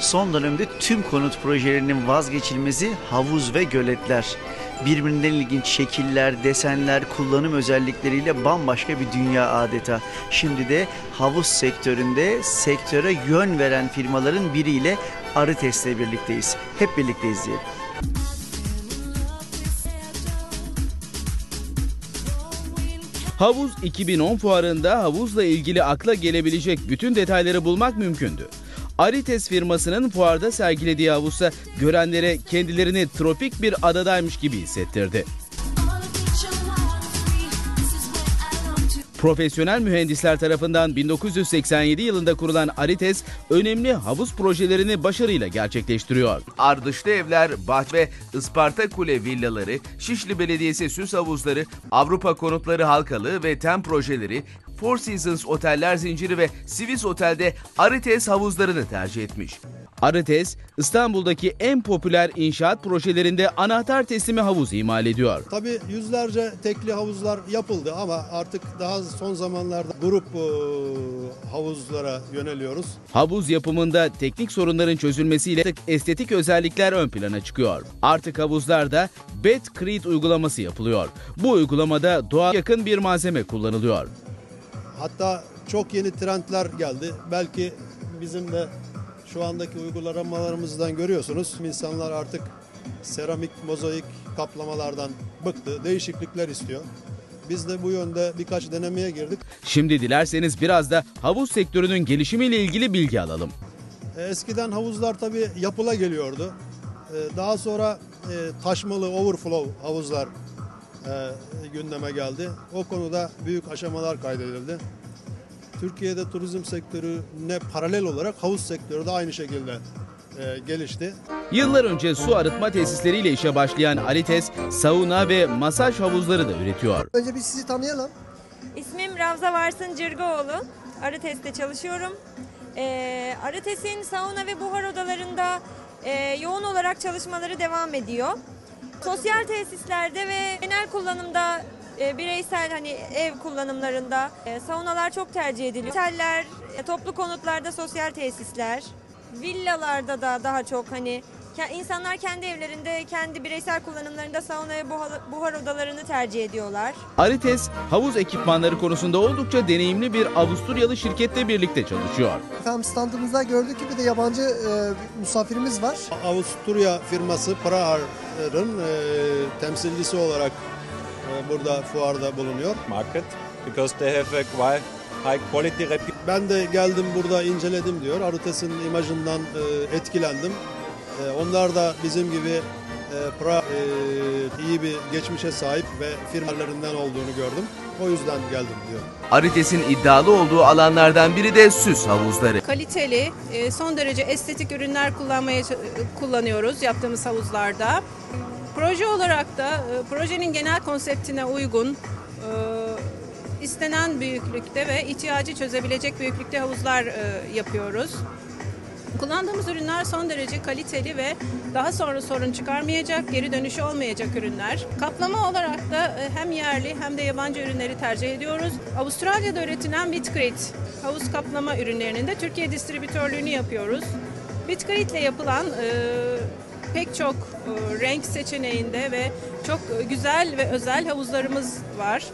Son dönemde tüm konut projelerinin vazgeçilmezi havuz ve göletler. Birbirinden ilginç şekiller, desenler, kullanım özellikleriyle bambaşka bir dünya adeta. Şimdi de havuz sektöründe sektöre yön veren firmaların biriyle Arıtes'le birlikteyiz. Hep birlikte izleyelim. Havuz 2010 fuarında havuzla ilgili akla gelebilecek bütün detayları bulmak mümkündü. Arites firmasının fuarda sergilediği havuzsa görenlere kendilerini tropik bir adadaymış gibi hissettirdi. Profesyonel mühendisler tarafından 1987 yılında kurulan Arites, önemli havuz projelerini başarıyla gerçekleştiriyor. Ardışlı evler, bahçe Isparta Kule villaları, Şişli Belediyesi süs havuzları, Avrupa Konutları Halkalı ve TEM projeleri, Four Seasons oteller zinciri ve Swiss Otel'de Arites havuzlarını tercih etmiş. Arites, İstanbul'daki en popüler inşaat projelerinde anahtar teslimi havuz imal ediyor. Tabii yüzlerce tekli havuzlar yapıldı ama artık daha son zamanlarda grup e, havuzlara yöneliyoruz. Havuz yapımında teknik sorunların çözülmesiyle estetik özellikler ön plana çıkıyor. Artık havuzlarda Betcrete uygulaması yapılıyor. Bu uygulamada doğa yakın bir malzeme kullanılıyor. Hatta çok yeni trendler geldi. Belki bizim de şu andaki uygulamalarımızdan görüyorsunuz. İnsanlar artık seramik, mozaik kaplamalardan bıktı. Değişiklikler istiyor. Biz de bu yönde birkaç denemeye girdik. Şimdi dilerseniz biraz da havuz sektörünün gelişimiyle ilgili bilgi alalım. E, Eskiden havuzlar tabii yapıla geliyordu. E, Daha sonra e, taşmalı overflow havuzlar e, gündeme geldi. O konuda büyük aşamalar kaydedildi. Türkiye'de turizm sektörüne paralel olarak havuz sektörü de aynı şekilde e, gelişti. Yıllar önce su arıtma tesisleriyle işe başlayan Arites, sauna ve masaj havuzları da üretiyor. Önce bir sizi tanıyalım. İsmim Ravza Varsın Cırgaoğlu. Arıtes'te çalışıyorum. Ee, Arıtes'in sauna ve buhar odalarında e, yoğun olarak çalışmaları devam ediyor. Sosyal tesislerde ve genel kullanımda e, bireysel hani ev kullanımlarında e, saunalar çok tercih ediliyor. Oteller, e, toplu konutlarda sosyal tesisler, villalarda da daha çok hani insanlar kendi evlerinde kendi bireysel kullanımlarında sauna ve buhar, odalarını tercih ediyorlar. Arites, havuz ekipmanları konusunda oldukça deneyimli bir Avusturyalı şirketle birlikte çalışıyor. Efendim standımızda gördük gibi de yabancı e, misafirimiz var. Avusturya firması Prahar'ın e, temsilcisi olarak e, burada fuarda bulunuyor. market because they have a quite high quality. Ben de geldim burada inceledim diyor. Arutes'in imajından e, etkilendim. E, onlar da bizim gibi e, pra, e, iyi bir geçmişe sahip ve firmalarından olduğunu gördüm. O yüzden geldim diyor. Arites'in iddialı olduğu alanlardan biri de süs havuzları. kaliteli, e, son derece estetik ürünler kullanmaya kullanıyoruz yaptığımız havuzlarda. Proje olarak da projenin genel konseptine uygun, istenen büyüklükte ve ihtiyacı çözebilecek büyüklükte havuzlar yapıyoruz. Kullandığımız ürünler son derece kaliteli ve daha sonra sorun çıkarmayacak, geri dönüşü olmayacak ürünler. Kaplama olarak da e, hem yerli hem de yabancı ürünleri tercih ediyoruz. Avustralya'da üretilen Bitcrete havuz kaplama ürünlerinin de Türkiye distribütörlüğünü yapıyoruz. Bitcrete ile yapılan e, pek çok e, renk seçeneğinde ve çok güzel ve özel havuzlarımız var.